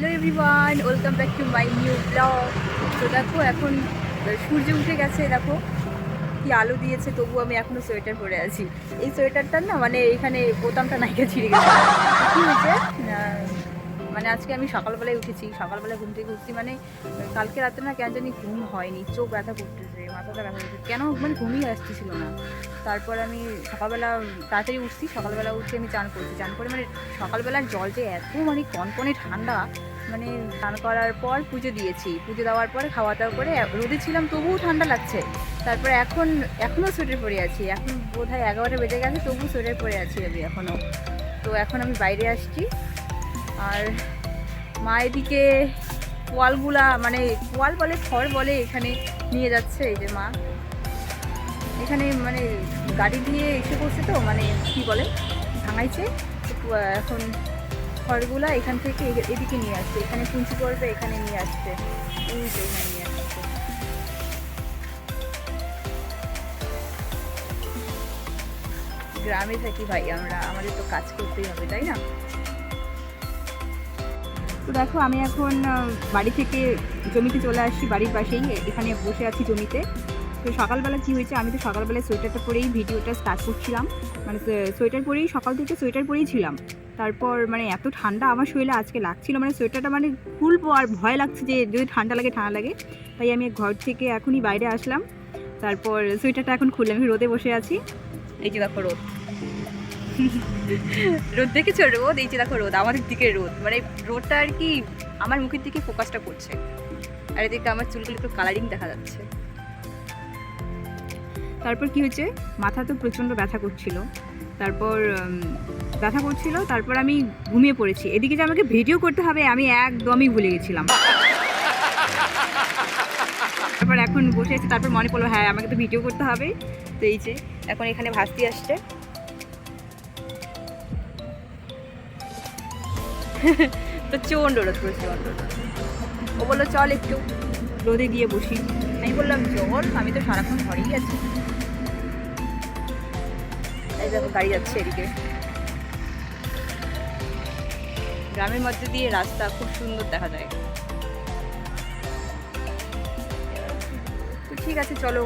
Hello everyone, welcome back to my new blog. তো দেখো, এখন সূর্য উঠে গেছে, দেখো, কি আলো দিয়েছে তবু আমি এখনও সোয়েটার পরে আছি। এই সোয়েটারটা না মানে এখানে বোতামটা নাইকা ছিঁড়ে গেছে। কী হয়েছে? মানে আজকে আমি সকালবেলায় উঠেছি সকালবেলা ঘুম থেকে উঠছি মানে কালকে রাতে না কেন জানি ঘুম হয়নি, চোখ ব্যথা করতেছে, মাথাটা ব্যথা করতেছে। কেন? মানে ঘুমই আসতেছিল না। তারপর আমি সকালবেলা তাড়াতাড়ি উঠছি, সকালবেলা উঠে আমি চান করছি, চান করে মানে সকালবেলার জল যে এত মানে কনকনে ঠান্ডা মানে স্নান করার পর পুজো দিয়েছি। পুজো দেওয়ার পরে খাওয়া দাওয়া করে রোদে ছিলাম, তবুও ঠান্ডা লাগছে। তারপরে এখন এখনও সোয়েটার পরে আছি। এখন বোধ হয় এগারোটা বেজে গেছে তবু সোয়েটার পরে আছি আমি এখনও তো এখন আমি বাইরে আসছি। আর মা এদিকে কোয়ালগুলা মানে কোয়াল বলে খড় বলে এখানে নিয়ে যাচ্ছে এই যে মা। এখানে মানে গাড়ি দিয়ে এসে করছে তো মানে কি বলে, ভাঙাইছে। এখন খড়গুলা এখান থেকে এদিকে নিয়ে আসছে। এখানে কুঞ্চি করবে এখানে নিয়ে আসছে। এখানে নিয়ে আসছে। গ্রামে থাকি ভাই, আমরা, আমাদের তো কাজ করতেই হবে, তাই না? তো দেখো, আমি এখন বাড়ি থেকে জমিতে চলে আসছি, বাড়ির পাশেই। এখানে বসে আছি জমিতে। তো সকালবেলা কী হয়েছে? আমি তো সকালবেলা সোয়েটারটা পরেই ভিডিওটা স্টার্ট করছিলাম। মানে সোয়েটার পরেই, সকাল থেকে সোয়েটার পরেই ছিলাম। তারপর মানে এত ঠান্ডা আমার শরীরে আজকে লাগছিল। মানে সোয়েটারটা মানে খুলবো আর ভয় লাগছে যে, যদি ঠান্ডা লাগে ঠান্ডা লাগে। তাই আমি ঘর থেকে এখনই বাইরে আসলাম। তারপর সোয়েটারটা এখন খুললাম আমি রোদে বসে আছি। এই যে দেখো রোদ। রোদ দেখেছ? রোদ? এই যে দেখো রোদ। আমাদের দিকে রোদ। মানে রোদটা আর কি আমার মুখের দিকে ফোকাসটা করছে। আর এদিকে আমার চুলগুলো একটু কালারিং দেখা যাচ্ছে। তারপর কি হয়েছে? মাথা তো প্রচণ্ড ব্যথা করছিল। তারপর ব্যথা করছিল, তারপর আমি ঘুমিয়ে পড়েছি। এদিকে যে আমাকে ভিডিও করতে হবে, আমি একদমই ভুলে গেছিলাম। তারপর এখন বসে আছি, তারপর মনে পড়ল হ্যাঁ আমাকে তো ভিডিও করতে হবে। তো এই যে, এখন এখানে ভাস্তি আসছে। প্রচণ্ড রোদ প্রচণ্ড ও বলল, চল একটু রোদে গিয়ে বসি। আমি বললাম চল আমি তো সারাক্ষণ ঘরেই আছি। দেখো গাড়ি যাচ্ছে এদিকে। গ্রামের মধ্যে দিয়ে রাস্তা খুব সুন্দর দেখা যায়। ঠিক আছে, চলো।